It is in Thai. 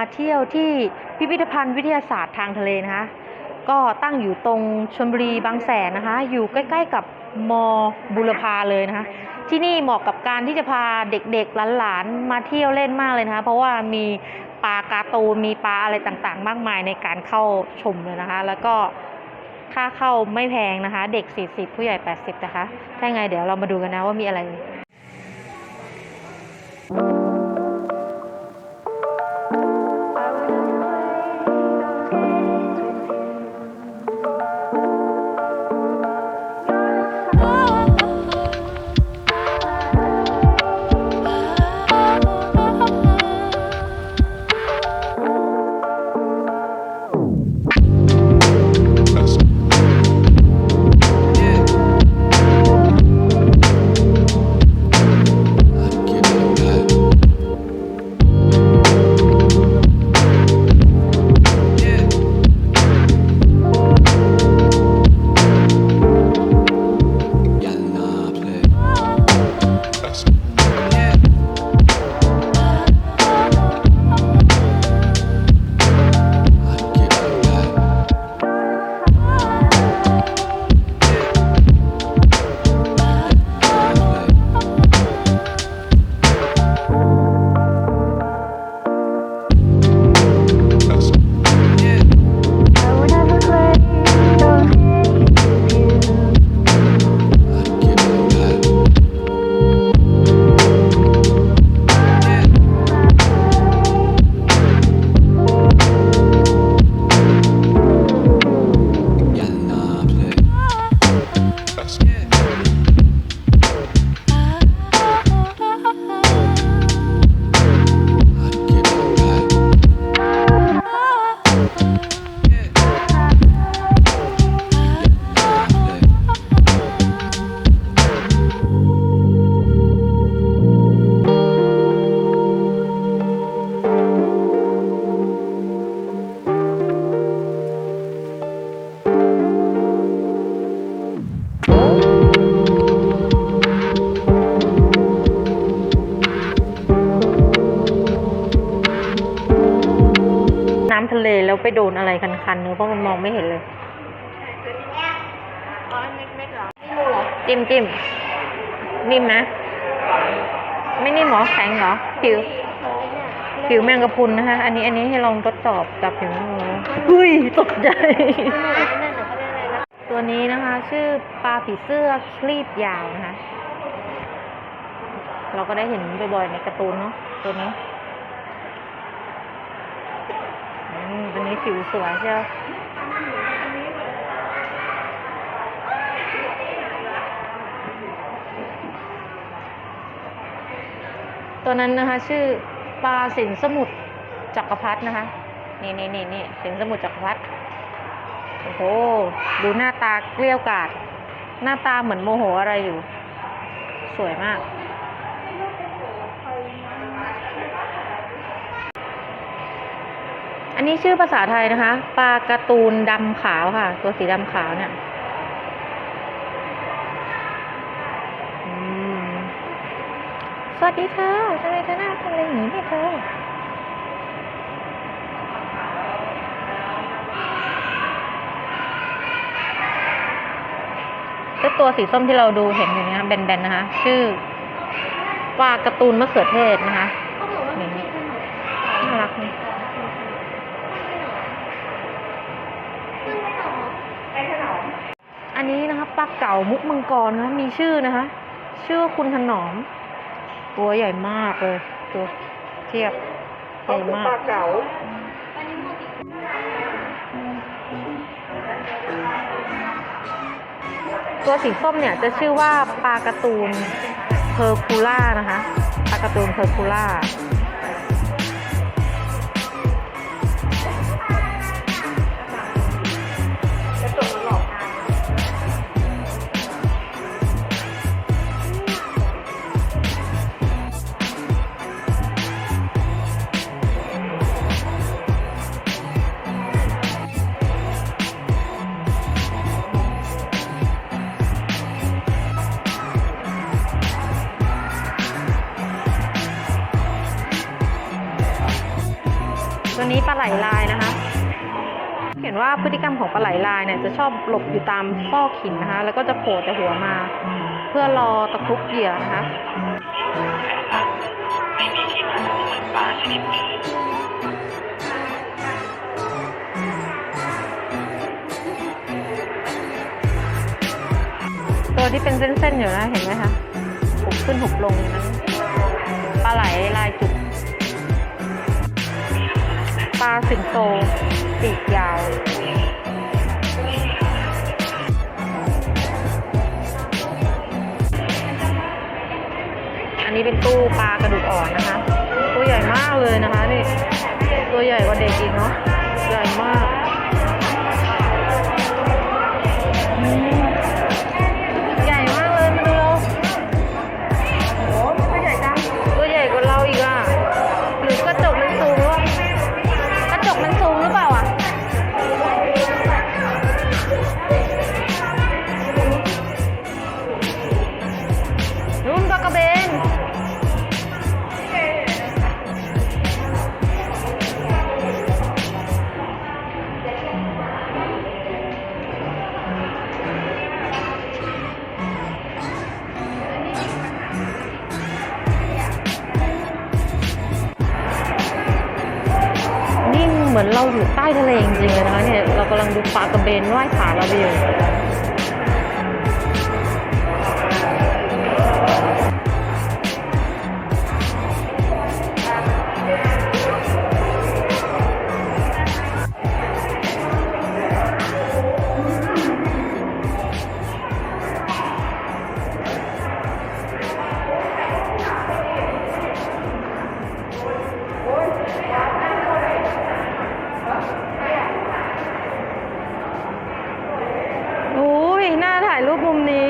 มาเที่ยวที่พิพิธภัณฑ์วิทยาศาสตร์ทางทะเลนะคะ ก็ตั้งอยู่ตรงชลบุรีบางแสนนะคะ อยู่ใกล้ ๆ กับมบุรพาเลยนะคะ ที่นี่เหมาะกับการที่จะพาเด็กๆหลานๆมาเที่ยวเล่นมากเลยนะคะ เพราะว่ามีปลาการ์ตูนมีปลาอะไรต่างๆ มากมายในการเข้าชมเลยนะคะ แล้วก็ค่าเข้าไม่แพงนะคะ เด็ก 40 ผู้ใหญ่ 80 นะคะ ถ้าไงเดี๋ยวเรามาดูกันนะว่ามีอะไร น้ำทะเลแล้วไปโดนอะไรคันๆเนอะเพราะมันมองไม่เห็นเลยจิ้มจิ้มนิ่มนะ ไม่นิ่มหรอแข็งเหรอผิวผิวแมงกะพรุนนะคะ อันนี้อันนี้ให้ลองทดสอบกับผิวหนูเฮ้ยตกใจ ตัวนี้นะคะ ชื่อปลาผีเสื้อคลีบยาวนะคะ เราก็ได้เห็นบ่อยๆในการ์ตูนเนาะตัวนี้ อืมตั วนี้ผิวสวยใช่ไหมตัวนั้นนะคะ ชื่อปลาสินสมุทรจักรพรรดินะคะ นี่นี่นี่นี่สินสมุทรจักรพรรดิโอ้โห ดูหน้าตาเกลี้ยวกาด หน้าตาเหมือนโมโหอะไรอยู่ สวยมาก อันนี้ชื่อภาษาไทยนะคะปลาการ์ตูนดำขาวค่ะ ตัวสีดำขาวเนี่ยอืมสวัสดีค่ะทำไมเธอหน้าเป็นอะไรอย่างนี้เนี่ยเธอเจ้าตัวสีส้มที่เราดูเห็นอยู่เนี่ยแบนๆนะคะ ชื่อปลาการ์ตูนมะเขือเทศนะคะนี่น่ารักนี่ อันนี้นะคะปลาเก๋ามุกมังกรนะคะมีชื่อนะคะ ชื่อว่าคุณถนอม ตัวใหญ่มากเลย ตัวเทียบใหญ่มากปลาเก๋าตัวสีส้มเนี่ยจะชื่อว่าปลาการ์ตูนเพอร์คูล่านะคะปลาการ์ตูนเพอร์คูล่า นี้ปลาไหลลายนะคะ เห็นว่าพฤติกรรมของปลาไหลลายเนี่ยจะชอบหลบอยู่ตามซอกหินนะคะ แล้วก็จะโผล่แต่หัวมา เพื่อรอตะครุบเหยื่อนะคะตัวที่เป็นเส้นๆอยู่นะเห็นไหมคะหุบขึ้นหุบลงอย่างนั้นปลาไหลลายจุด ปลาสิงโตปีกยาวอันนี้เป็นตู้ปลากระดูกอ่อนนะคะ ตัวใหญ่มากเลยนะคะนี่ตัวใหญ่กว่าเด็กอีกเนาะใหญ่มาก เหมือนเราอยู่ใต้ทะเลจริงๆเลยนะคะเนี่ยเรากำลังดูปลากระเบนว่ายผ่านเราไปอยู่ มุมนี้